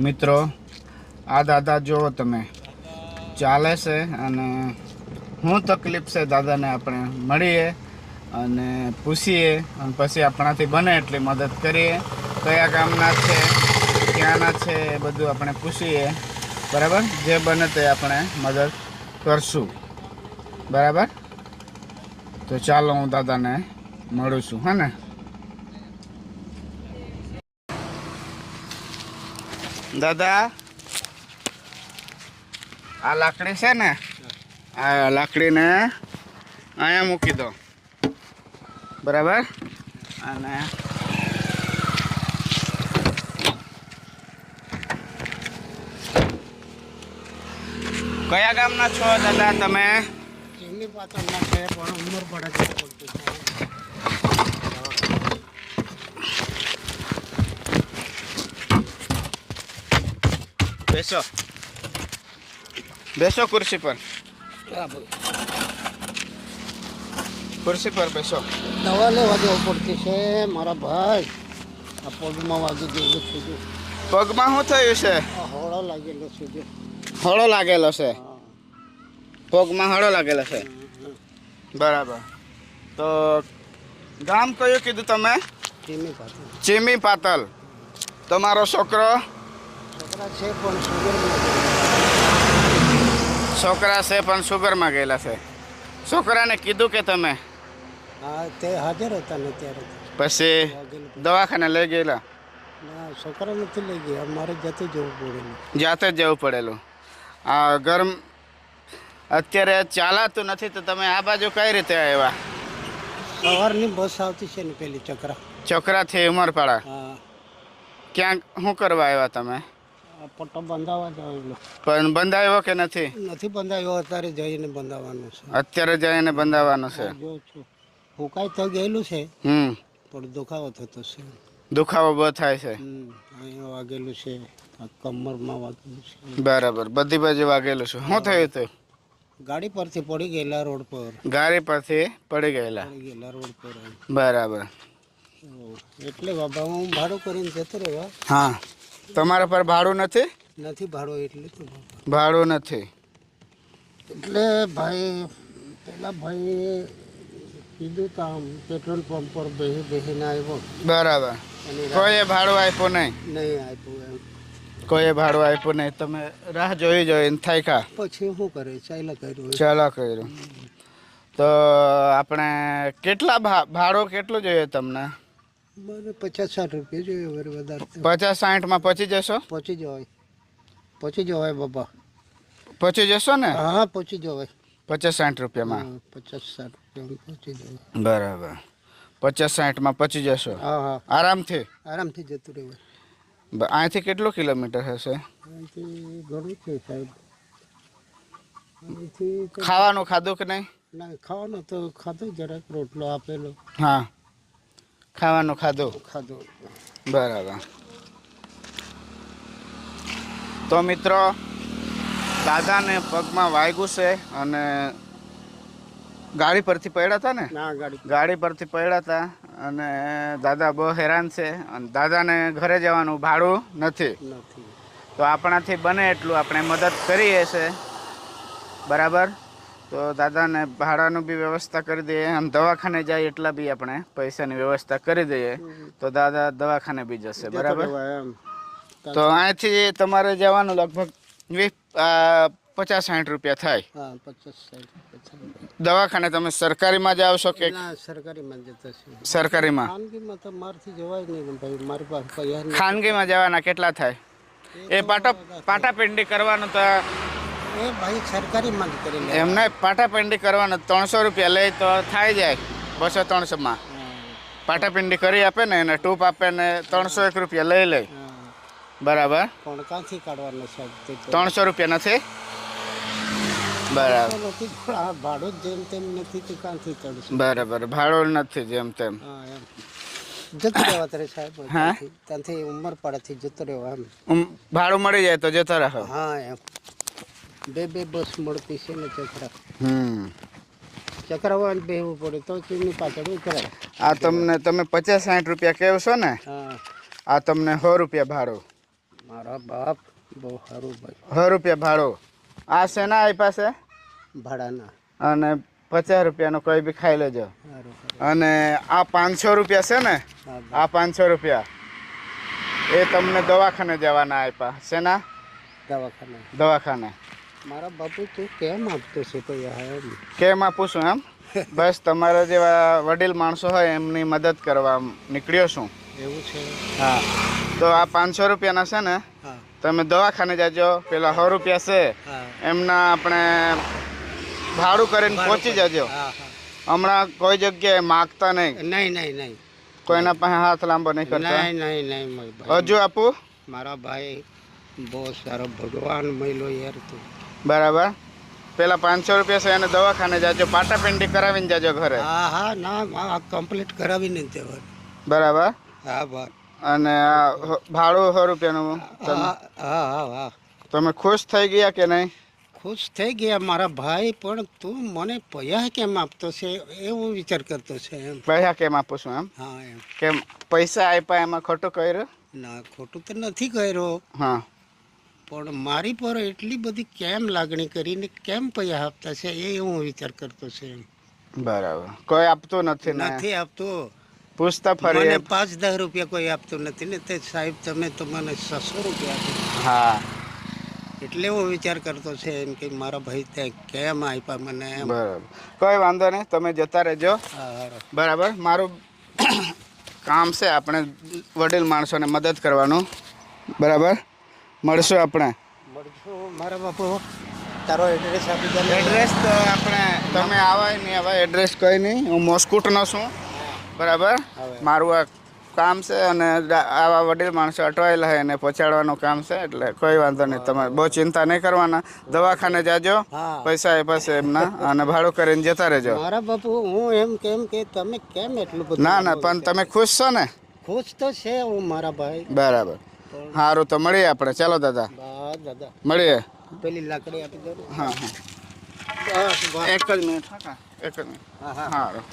મિત્રો, આ દાદા જુઓ તમે ચાલે છે અને શું તકલીફ છે દાદાને આપણે મળીએ અને પૂછીએ અને પછી આપણાથી બને એટલી મદદ કરીએ. કયા ગામના છે, ક્યાંના છે એ બધું આપણે પૂછીએ. બરાબર? જે બને તે આપણે મદદ કરશું. બરાબર? તો ચાલો હું દાદાને મળું છું, હા ને? દાદા, આ લાકડી છે ને, આ લાકડીને અહીંયા મૂકી દો. બરાબર? અને કયા ગામના છો દાદા તમે? પણ ઉંમર પડે છે બોલતું છે. બેસો. બેસો ખુરશી પર. ખુરશી પર બેસો. દવા લેવા જવું પડતી છે મારા ભાઈ. આ પગમાં વાગી ગયેલું છે પગમાં શું થયું છે? હળો લાગેલો છે હળો લાગેલો છે. પગમાં હળો લાગેલો છે? બરાબર. તો ગામ કયું કીધું તમે? ચીમી પાતલ ચીમી પાતલ તમારો છોકરા? છે પણ છોકરા છે પણ સુગરમાં ગયેલા છે. છોકરાને કીધું કે તમે? હા તે હાજર હતા ને ત્યારે. પછી દવાખાને લઈ ગયેલા? ના છોકરા નથી લઈ ગયા. મારે જાતે જવું પડેલું. જાતે જ જવું પડેલું. આ ગરમ અત્યારે ચાલાતું નથી તો તમે આ બાજુ કઈ રીતે આવ્યા? સવારની બસ આવતી છે ને પેલી ચકરા. ચકરાથી ઉમરપાડા. ક્યાંક શું કરવા આવ્યા તમે? પટ્ટો બંધાવવા જવાનો. પણ બંધાયો કે નથી? નથી બંધાયો અત્યારે જઈને બંધાવવાનું છે. અત્યારે જઈને બંધાવવાનું છે? જો છું. ફૂંકાઈ થઈ ગયેલું છે હમ. પણ દુખાવો થતો છે. દુખાવો બહુ થાય છે? અહીંયા વાગેલું છે કમરમાં વાગેલું છે. બરાબર બધી બાજુ વાગેલું છે. શું થયું હતું ગાડી પરથી પડી ગયેલા રોડ પર. ગાડી પરથી પડી ગયેલા? પડી ગયેલા રોડ પર. બરાબર. તો એટલે બાબા હું ભાડું કરીને જતો રહ્યો. હા. તમારા પર ભાડું નથી? નથી ભાડું એટલે ભાડું. નથી. એટલે ભાઈ પેલા ભાઈએ કીધું તો આમ પેટ્રોલ પંપ પર બેસી બેસીને આવ્યો. બરાબર. કોઈએ ભાડું આપ્યું નહીં? નહીં આપ્યું એમ. કોઈએ ભાડું આપ્યું નહીં? તમે રાહ જોઈ જોઈને કા પછી શું કરે? ચાલ્યા કર્યું ચાલો કર્યું. તો આપણે કેટલા ભાડું કેટલું જોઈએ તમને? મને પચાસ સાઠ રૂપિયા જોઈએ વળી વધારે તો. પચાસ સાઠમાં પચી જશો? પહોંચી જવાય. પહોંચી જવાય બાબા પચી જશો ને? હા હા પહોંચી જવાય. પચાસ સાઠ રૂપિયામાં? હા, પચાસ સાઠ રૂપિયા પહોંચી જવાય. બરાબર. પચાસ સાઠમાં પચી જશો? હા હા. આરામથી? આરામથી જતું રહેવાય. બ- અહીંથી કેટલું કિલોમીટર હશે? અહીંથી ઘણું છે સાહેબ. અહીંથી તો ખાવાનું ખાધું કે નહીં? ના ખાવાનું તો ખાધું જરાક રોટલો આપેલો. હા. ખાવાનું ખાધું? ખાધું. બરાબર. તો મિત્રો દાદાને પગમાં વાગ્યું છે અને ગાડી પરથી પડ્યા હતા ને? ગાડી પરથી પડ્યા હતા અને દાદા બહુ હેરાન છે અને દાદાને ઘરે જવાનું ભાડું નથી. નથી. તો આપણાથી બને એટલું આપણે મદદ કરીએ છે. બરાબર? તો દાદાને ભાડાનું બી વ્યવસ્થા કરી દઈએ. આમ દવાખાને જાય એટલા બી આપણે પૈસાની વ્યવસ્થા કરી દઈએ. તો દાદા દવાખાને બી જશે બરાબર? તો અહીંથી તમારે જવાનું લગભગ વીસ પચાસ સાઠ રૂપિયા થાય. દવાખાને તમે સરકારીમાં જ આવશો કે સરકારીમાં જતા સરકારીમાં? ખાનગીમાં તો મારથી જવાય નહીં ભાઈ. મારી પાસે ખાનગીમાં જવાના કેટલા થાય? એ પાટા પાટાપિંડી કરવાનું તો એ ભાઈ સરકારીમાં જ કરીને એમને પાટાપિંડી કરવાનું ત્રણસો રૂપિયા લે તો થાય જાય બસો ત્રણસોમાં. પાટાપિંડી કરી આપે ને એને ટૂપ આપે ને ત્રણસો એક રૂપિયા લઈ લે. બરાબર? પણ ક્યાંથી કાઢવાનું સાહેબ ત્રણસો રૂપિયા નથી? બરાબર. ભાડું જ જેમ તેમ નથી તો ક્યાંથી ચડશે? બરાબર ભાડું નથી જેમ તેમ. હા એમ. જતો રહેવા તારે સાહેબ હા? ત્યાંથી ત્યાંથી ઉંમર પડેથી જતો રહેવા એમ. ભાડું મળી જાય તો જતો રહો. હા એમ. બે બે બસ મળતી છે ને ચક્રા. હમ. ચક્રામાં બેહવું પડે તો ચીમની પાછળ ઉતરાય આ તમને તમે પચાસ સાઠ રૂપિયા કહેવશો છો ને? આ તમને સો રૂપિયા ભાડું. મારા બાપ બહુ સારું ભાઈ. સો રૂપિયા ભાડું. આ શેના આપ્યા છે ભાડાના. અને પચાસ રૂપિયાનો કોઈ બી ખાઈ લેજો. અને આ પાંચસો રૂપિયા છે ને? આ પાંચસો રૂપિયા. એ તમને દવાખાને જવાના આપ્યા શેના? દવાખાને. દવાખાને. મારા બાપુ તું કેમ આપતો છે કોઈ એમ કેમ આપું છું એમ? બસ તમારા જેવા વડીલ માણસો હોય એમની મદદ કરવા નીકળ્યો છું. એવું છે? હા. તો આ પાંચસો રૂપિયાના છે ને તમે દવાખાને જાજો. પેલા સો રૂપિયા છે. એમના આપણે ભાડું કરીને પહોંચી જજો. હમણાં કોઈ જગ્યાએ માગતા નહીં. નહીં નહીં નહીં. કોઈના પાસે હાથ લાંબો નહીં કરતા. નહીં નહીં નહીં હજુ આપું? મારા ભાઈ બહુ સારો ભગવાન મળ્યો યાર તું. બરાબર. પેલા પાંચસો રૂપિયા છે એને દવાખાને જાજો પાટાપિંડી કરાવીને જાજો ઘરે. હા હા ના કમ્પ્લીટ કરાવીને જ બરાબર. હા ભાઈ અને આ ભાડું સો રૂપિયાનું હા હા હા હા. તમે ખુશ થઈ ગયા કે નહીં? ખુશ થઈ ગયા મારા ભાઈ પણ તું મને પૈસા કેમ આપતો છે? એવું વિચાર કરતો છે એમ. પૈસા કેમ આપું છું એમ? હા એમ. કેમ પૈસા આપ્યા એમાં ખોટું કર્યું? ના ખોટું તો નથી કર્યો. હા. પણ મારી પર એટલી બધી કેમ લાગણી કરીને કેમ પૈસા આપતા છે એ હું વિચાર કરતો છે. બરાબર. કોઈ આપતો નથી નથી આપતો. પૂછતા ફરી મને પાંચ દસ રૂપિયા કોઈ આપતું નથી ને. તે સાહેબ તમે તો મને છસો રૂપિયા આપો. હા. એટલે હું વિચાર કરતો છે એમ કે મારા ભાઈ તે કેમ આપ્યા મને બરાબર. કોઈ વાંધો નહીં તમે જતા રહેજો. બરાબર. મારું કામ છે આપણે વડીલ માણસોને મદદ કરવાનું. બરાબર? મળશું આપણે. મળશું. મારા બાપુ તારો એડ્રેસ આપી દે. એડ્રેસ તો આપણે તમે આવાય નહીં આવાય એડ્રેસ કંઈ નહીં. હું મોસ્કુટનો છું. બરાબર? મારું આ કામ છે અને આવા વડીલ માણસો અટવાયેલા હોય એને પહોંચાડવાનું કામ છે એટલે કોઈ વાંધો નહીં. તમારે બહુ ચિંતા નહીં કરવાના. દવાખાને જાજો પૈસા એ પાસે એમના અને ભાડું કરીને જતા રહેજો. મારા બાપુ હું એમ કેમ કે તમે કેમ એટલું બધું ના ના પણ તમે ખુશ છો ને? ખુશ તો છે હું મારા ભાઈ. બરાબર. સારું તો મળીએ આપણે. ચાલો દાદા. દાદા. મળીએ. પેલી લાકડી આપી દો હા હા. એક જ મિનિટ. એક જ મિનિટ. હા હા. સારું